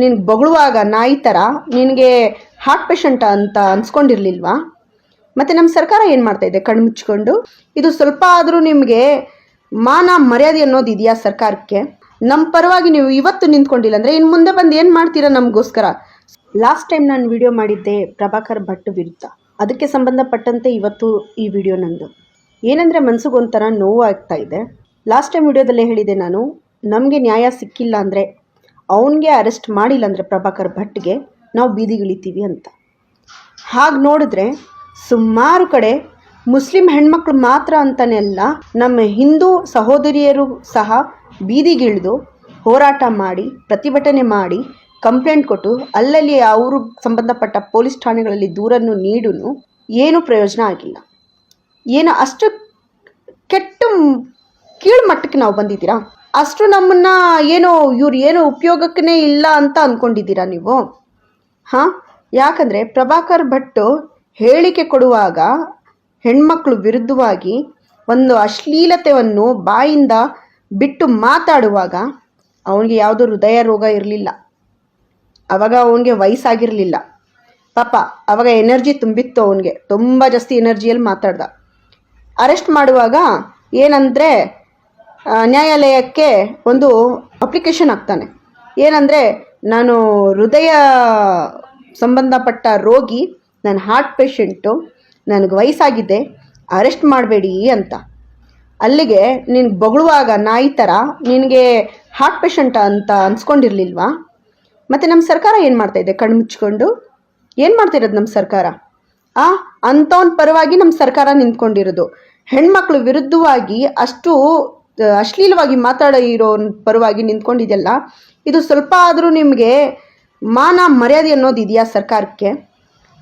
ನಿನ್ಗೆ ಬೊಗಳುವಾಗ ನಾಯಿ ಥರ ನಿನಗೆ ಹಾರ್ಟ್ ಪೇಷಂಟ್ ಅಂತ ಅನ್ಸ್ಕೊಂಡಿರ್ಲಿಲ್ವಾ? ಮತ್ತೆ ನಮ್ಮ ಸರ್ಕಾರ ಏನು ಮಾಡ್ತಾ ಇದೆ ಕಣ್ಣು ಮುಚ್ಕೊಂಡು ಇದು ಸ್ವಲ್ಪ ಆದರೂ ನಿಮಗೆ ಮಾನ ಮರ್ಯಾದೆ ಅನ್ನೋದು ಇದೆಯಾ ಸರ್ಕಾರಕ್ಕೆ? ನಮ್ಮ ಪರವಾಗಿ ನೀವು ಇವತ್ತು ನಿಂತ್ಕೊಂಡಿಲ್ಲ ಅಂದರೆ ಇನ್ನು ಮುಂದೆ ಬಂದು ಏನು ಮಾಡ್ತೀರಾ ನಮಗೋಸ್ಕರ? ಲಾಸ್ಟ್ ಟೈಮ್ ನಾನು ವಿಡಿಯೋ ಮಾಡಿದ್ದೆ ಪ್ರಭಾಕರ್ ಭಟ್ ವಿರುದ್ಧ. ಅದಕ್ಕೆ ಸಂಬಂಧಪಟ್ಟಂತೆ ಇವತ್ತು ಈ ವಿಡಿಯೋ ನಂದು. ಏನಂದರೆ ಮನಸ್ಸಿಗೆ ಒಂಥರ ನೋವು ಆಗ್ತಾ ಇದೆ ಲಾಸ್ಟ್ ಟೈಮ್ ವಿಡಿಯೋದಲ್ಲೇ ಹೇಳಿದೆ ನಾನು, ನಮಗೆ ನ್ಯಾಯ ಸಿಕ್ಕಿಲ್ಲ ಅಂದರೆ ಅವನಿಗೆ ಅರೆಸ್ಟ್ ಮಾಡಿಲ್ಲ ಅಂದರೆ ಪ್ರಭಾಕರ್ ಭಟ್ಗೆ ನಾವು ಬೀದಿಗಿಳಿತೀವಿ ಅಂತ. ಹಾಗೆ ನೋಡಿದ್ರೆ ಸುಮಾರು ಕಡೆ ಮುಸ್ಲಿಂ ಹೆಣ್ಮಕ್ಳು ಮಾತ್ರ ಅಂತಲೇ ಅಲ್ಲ, ನಮ್ಮ ಹಿಂದೂ ಸಹೋದರಿಯರು ಸಹ ಬೀದಿಗಿಳಿದು ಹೋರಾಟ ಮಾಡಿ, ಪ್ರತಿಭಟನೆ ಮಾಡಿ, ಕಂಪ್ಲೇಂಟ್ ಕೊಟ್ಟು ಅಲ್ಲಲ್ಲಿ ಅವರು ಸಂಬಂಧಪಟ್ಟ ಪೊಲೀಸ್ ಠಾಣೆಗಳಲ್ಲಿ ದೂರನ್ನು ನೀಡೂ ಏನೂ ಪ್ರಯೋಜನ ಆಗಿಲ್ಲ. ಏನು ಅಷ್ಟು ಕೆಟ್ಟ, ಕೀಳು ಮಟ್ಟಕ್ಕೆ ನಾವು ಬಂದಿದ್ದೀರಾ? ಅಷ್ಟು ನಮ್ಮನ್ನ ಏನೋ ಇವ್ರು ಏನು ಉಪಯೋಗಕ್ಕೇ ಇಲ್ಲ ಅಂತ ಅನ್ಕೊಂಡಿದ್ದೀರಾ ನೀವು? ಹಾಂ? ಯಾಕಂದರೆ ಪ್ರಭಾಕರ್ ಭಟ್ ಹೇಳಿಕೆ ಕೊಡುವಾಗ ಹೆಣ್ಮಕ್ಳು ವಿರುದ್ಧವಾಗಿ ಒಂದು ಅಶ್ಲೀಲತೆಯನ್ನು ಬಾಯಿಂದ ಬಿಟ್ಟು ಮಾತಾಡುವಾಗ ಅವನಿಗೆ ಯಾವುದೋ ಹೃದಯ ರೋಗ ಇರಲಿಲ್ಲ. ಅವಾಗ ಅವನಿಗೆ ವಯಸ್ಸಾಗಿರಲಿಲ್ಲ. ಪಾಪ, ಅವಾಗ ಎನರ್ಜಿ ತುಂಬಿತ್ತು ಅವನಿಗೆ. ತುಂಬ ಜಾಸ್ತಿ ಎನರ್ಜಿಯಲ್ಲಿ ಮಾತಾಡ್ದ. ಅರೆಸ್ಟ್ ಮಾಡುವಾಗ ಏನಂದರೆ ನ್ಯಾಯಾಲಯಕ್ಕೆ ಒಂದು ಅಪ್ಲಿಕೇಶನ್ ಹಾಕ್ತಾನೆ. ಏನಂದರೆ, ನಾನು ಹೃದಯ ಸಂಬಂಧಪಟ್ಟ ರೋಗಿ ನಾನು ಹಾರ್ಟ್ ಪೇಷಂಟು, ನನಗೆ ವಯಸ್ಸಾಗಿದೆ, ಅರೆಸ್ಟ್ ಮಾಡಬೇಡಿ ಅಂತ. ಅಲ್ಲಿಗೆ ನಿನ್ಗೆ ಬೊಗಳುವಾಗ ನಾಯಿ ಥರ ನಿನಗೆ ಹಾರ್ಟ್ ಪೇಷಂಟ್ ಅಂತ ಅನ್ಸ್ಕೊಂಡಿರ್ಲಿಲ್ವಾ? ಮತ್ತು ನಮ್ಮ ಸರ್ಕಾರ ಏನು ಮಾಡ್ತಾ ಇದೆ? ಕಣ್ಣು ಮುಚ್ಕೊಂಡು ಏನು ಮಾಡ್ತಿರೋದು ನಮ್ಮ ಸರ್ಕಾರ? ಆ ಅಂಥವನ ಪರವಾಗಿ ನಮ್ಮ ಸರ್ಕಾರ ನಿಂತ್ಕೊಂಡಿರೋದು. ಹೆಣ್ಮಕ್ಳು ವಿರುದ್ಧವಾಗಿ ಅಷ್ಟು ಅಶ್ಲೀಲವಾಗಿ ಮಾತಾಡೋ ಇರೋ ಪರವಾಗಿ ನಿಂತ್ಕೊಂಡಿದೆಯಲ್ಲ, ಇದು ಸ್ವಲ್ಪ ಆದರೂ ನಿಮಗೆ ಮಾನ ಮರ್ಯಾದೆ ಅನ್ನೋದು ಇದೆಯಾ ಸರ್ಕಾರಕ್ಕೆ?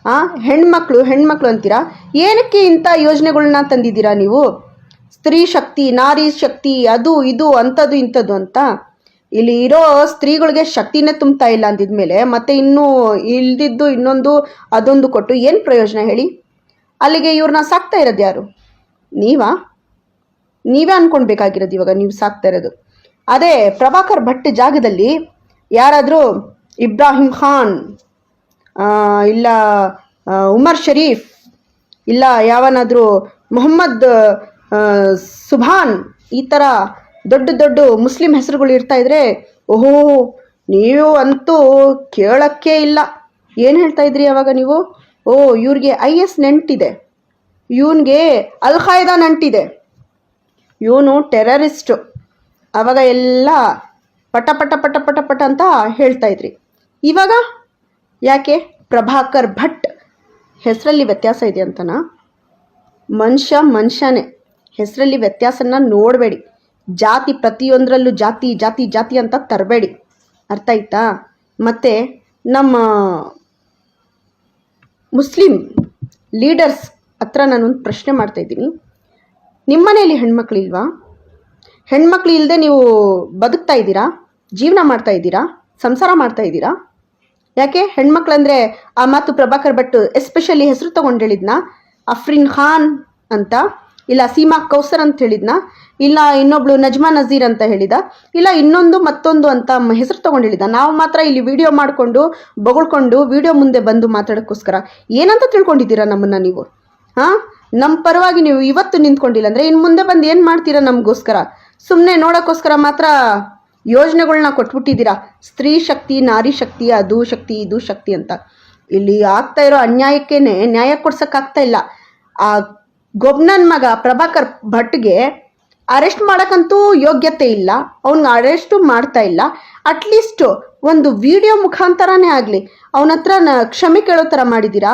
ಆ, ಹೆಣ್ಮಕ್ಳು ಹೆಣ್ಮಕ್ಳು ಅಂತೀರಾ? ಏನಕ್ಕೆ ಇಂಥ ಯೋಜನೆಗಳನ್ನ ತಂದಿದ್ದೀರಾ ನೀವು? ಸ್ತ್ರೀ ಶಕ್ತಿ, ನಾರಿ ಶಕ್ತಿ, ಅದು, ಇದು, ಅಂಥದ್ದು, ಇಂಥದ್ದು ಅಂತ. ಇಲ್ಲಿ ಇರೋ ಸ್ತ್ರೀಗಳಿಗೆ ಶಕ್ತಿನೇ ತುಂಬ್ತಾ ಇಲ್ಲ ಅಂದಿದ್ಮೇಲೆ, ಮತ್ತೆ ಇನ್ನೂ ಇಲ್ದಿದ್ದು ಇನ್ನೊಂದು, ಅದೊಂದು ಕೊಟ್ಟು ಏನು ಪ್ರಯೋಜನ ಹೇಳಿ? ಅಲ್ಲಿಗೆ ಇವ್ರನ್ನ ಸಾಕ್ತಾ ಇರೋದು ಯಾರು? ನೀವಾ? ನೀವೇ ಅನ್ಕೊಳ್ಬೇಕಾಗಿರೋದು ಇವಾಗ ನೀವು ಸಾಕ್ತಾ ಇರೋದು. ಅದೇ ಪ್ರಭಾಕರ್ ಭಟ್ ಜಾಗದಲ್ಲಿ ಯಾರಾದರೂ ಇಬ್ರಾಹಿಂ ಖಾನ್ ಇಲ್ಲ ಉಮರ್ ಶರೀಫ್, ಇಲ್ಲ ಯಾವನಾದರೂ ಮೊಹಮ್ಮದ್ ಸುಭಾನ್ ಈ ಥರ ದೊಡ್ಡ ದೊಡ್ಡ ಮುಸ್ಲಿಂ ಹೆಸರುಗಳು ಇರ್ತಾ ಇದ್ರೆ ಓಹೋ, ನೀವು ಅಂತೂ ಕೇಳೋಕ್ಕೆ ಇಲ್ಲ. ಏನು ಹೇಳ್ತಾ ಇದ್ರಿ ಅವಾಗ ನೀವು? ಓ, ಇವ್ರಿಗೆ ಐ ಎಸ್ ನೆಂಟಿದೆ ಇವನಿಗೆ ಅಲ್ ಖಾಯ್ದಾ ನಂಟಿದೆ ಇವನು ಟೆರರಿಸ್ಟು. ಅವಾಗ ಎಲ್ಲ ಪಟ ಪಟ ಪಟ ಪಟ ಪಟ ಅಂತ ಹೇಳ್ತಾ ಇದ್ರಿ. ಇವಾಗ ಯಾಕೆ? ಪ್ರಭಾಕರ್ ಭಟ್. ಹೆಸರಲ್ಲಿ ವ್ಯತ್ಯಾಸ ಇದೆ ಅಂತನಾ? ಮನುಷ್ಯ ಮನುಷ್ಯನೇ. ಹೆಸರಲ್ಲಿ ವ್ಯತ್ಯಾಸನ ನೋಡಬೇಡಿ. ಜಾತಿ ಪ್ರತಿಯೊಂದರಲ್ಲೂ ಜಾತಿ ಜಾತಿ ಜಾತಿ ಅಂತ ತರಬೇಡಿ. ಅರ್ಥ ಆಯ್ತಾ? ಮತ್ತು ನಮ್ಮ ಮುಸ್ಲಿಂ ಲೀಡರ್ಸ್ ಹತ್ರ ನಾನೊಂದು ಪ್ರಶ್ನೆ ಮಾಡ್ತಾ ಇದ್ದೀನಿ. ನಿಮ್ಮ ಮನೆಯಲ್ಲಿ ಹೆಣ್ಮಕ್ಳಿಲ್ವಾ? ಹೆಣ್ಮಕ್ಳು ಇಲ್ಲದೆ ನೀವು ಬದುಕ್ತಾ ಇದ್ದೀರಾ? ಜೀವನ ಮಾಡ್ತಾ ಇದ್ದೀರಾ? ಸಂಸಾರ ಮಾಡ್ತಾ ಇದ್ದೀರಾ? ಯಾಕೆ? ಹೆಣ್ಮಕ್ಳಂದ್ರೆ ಆ ಮಾತು ಪ್ರಭಾಕರ್ ಭಟ್ ಎಸ್ಪೆಷಲಿ ಹೆಸರು ತಗೊಂಡು ಹೇಳಿದ್ನ? ಅಫ್ರಿನ್ ಖಾನ್ ಅಂತ? ಇಲ್ಲ ಸೀಮಾ ಕೌಸರ್ ಅಂತ ಹೇಳಿದ್ನ? ಇಲ್ಲ ಇನ್ನೊಬ್ಳು ನಜ್ಮಾ ನಜೀರ್ ಅಂತ ಹೇಳಿದ? ಇಲ್ಲ ಇನ್ನೊಂದು ಮತ್ತೊಂದು ಅಂತ ಹೆಸರು ತಗೊಂಡು ಹೇಳಿದ? ನಾವು ಮಾತ್ರ ಇಲ್ಲಿ ವಿಡಿಯೋ ಮಾಡಿಕೊಂಡು, ಬೊಗಳ್ಕೊಂಡು ವಿಡಿಯೋ ಮುಂದೆ ಬಂದು ಮಾತಾಡೋಕ್ಕೋಸ್ಕರ ಏನಂತ ತಿಳ್ಕೊಂಡಿದ್ದೀರಾ ನಮ್ಮನ್ನು ನೀವು? ಹಾಂ? ನಮ್ಮ ಪರವಾಗಿ ನೀವು ಇವತ್ತು ನಿಂತ್ಕೊಂಡಿಲ್ಲ ಅಂದರೆ ಇನ್ನು ಮುಂದೆ ಬಂದು ಏನು ಮಾಡ್ತೀರಾ ನಮಗೋಸ್ಕರ? ಸುಮ್ಮನೆ ನೋಡೋಕ್ಕೋಸ್ಕರ ಮಾತ್ರ ಯೋಜನೆಗಳನ್ನ ಕೊಟ್ಬಿಟ್ಟಿದ್ದೀರಾ? ಸ್ತ್ರೀ ಶಕ್ತಿ, ನಾರಿ ಶಕ್ತಿ ಅದು ಶಕ್ತಿ, ಇದು ಶಕ್ತಿ ಅಂತ. ಇಲ್ಲಿ ಆಗ್ತಾ ಇರೋ ಅನ್ಯಾಯಕ್ಕೇನೆ ನ್ಯಾಯ ಕೊಡ್ಸೋಕ್ಕಾಗ್ತಾ ಇಲ್ಲ. ಆ ಗೊಬ್ನನ್ ಮಗ ಪ್ರಭಾಕರ್ ಭಟ್ಗೆ ಅರೆಸ್ಟ್ ಮಾಡೋಕ್ಕಂತೂ ಯೋಗ್ಯತೆ ಇಲ್ಲ. ಅವ್ನಿಗೆ ಅರೆಸ್ಟು ಮಾಡ್ತಾ ಇಲ್ಲ. ಅಟ್ಲೀಸ್ಟು ಒಂದು ವಿಡಿಯೋ ಮುಖಾಂತರನೇ ಆಗಲಿ. ಅವನತ್ರ ಕ್ಷಮೆ ಕೇಳೋ ಥರ ಮಾಡಿದ್ದೀರಾ?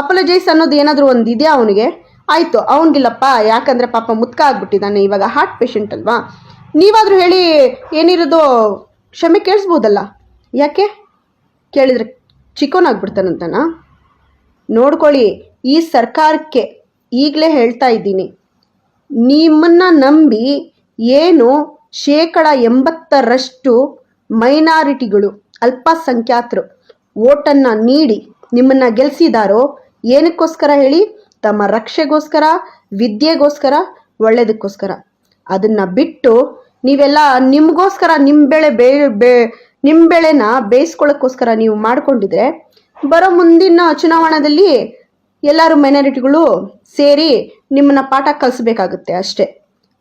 ಅಪಲಜೈಸ್ ಅನ್ನೋದು ಏನಾದರೂ ಒಂದು ಇದೆಯಾ ಅವನಿಗೆ? ಆಯಿತು, ಅವನಿಗಿಲ್ಲಪ್ಪ, ಯಾಕಂದರೆ ಪಾಪ ಮುತ್ಕ ಆಗ್ಬಿಟ್ಟಿದ್ದಾನೆ ಇವಾಗ ಹಾರ್ಟ್ ಪೇಷಂಟ್ ಅಲ್ವಾ? ನೀವಾದರೂ ಹೇಳಿ ಏನಿರೋದು ಕ್ಷಮೆ ಕೇಳಿಸ್ಬೋದಲ್ಲ? ಯಾಕೆ? ಕೇಳಿದರೆ ಚಿಕೋನಾಗ್ಬಿಡ್ತಾನಂತನಾ ನೋಡ್ಕೊಳ್ಳಿ, ಈ ಸರ್ಕಾರಕ್ಕೆ ಈಗಲೇ ಹೇಳ್ತಾ ಇದ್ದೀನಿ. ನಿಮ್ಮನ್ನು ನಂಬಿ ಏನು ಶೇಕಡ ಎಂಬತ್ತರಷ್ಟು ಮೈನಾರಿಟಿಗಳು, ಅಲ್ಪಸಂಖ್ಯಾತರು ಓಟನ್ನು ನೀಡಿ ನಿಮ್ಮನ್ನು ಗೆಲ್ಲಿಸಿದಾರೋ ಏನಕ್ಕೋಸ್ಕರ ಹೇಳಿ? ತಮ್ಮ ರಕ್ಷೆಗೋಸ್ಕರ, ವಿದ್ಯೆಗೋಸ್ಕರ ಒಳ್ಳೆಯದಕ್ಕೋಸ್ಕರ ಅದನ್ನು ಬಿಟ್ಟು ನೀವೆಲ್ಲ ನಿಮಗೋಸ್ಕರ ನಿಮ್ಮ ಬೆಳೆ ಬೇ ನಿಮ್ಮ ಬೆಳೆನ ಬೇಯಿಸ್ಕೊಳ್ಳೋಕ್ಕೋಸ್ಕರ ನೀವು ಮಾಡ್ಕೊಂಡಿದ್ರೆ, ಬರೋ ಮುಂದಿನ ಚುನಾವಣೆಯಲ್ಲಿ ಎಲ್ಲರೂ ಮೈನಾರಿಟಿಗಳು ಸೇರಿ ನಿಮ್ಮನ್ನ ಪಾಠ ಕಲಿಸ್ಬೇಕಾಗುತ್ತೆ ಅಷ್ಟೇ.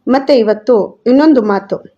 ಮತ್ತೆ ಇವತ್ತು ಇನ್ನೊಂದು ಮಾತು.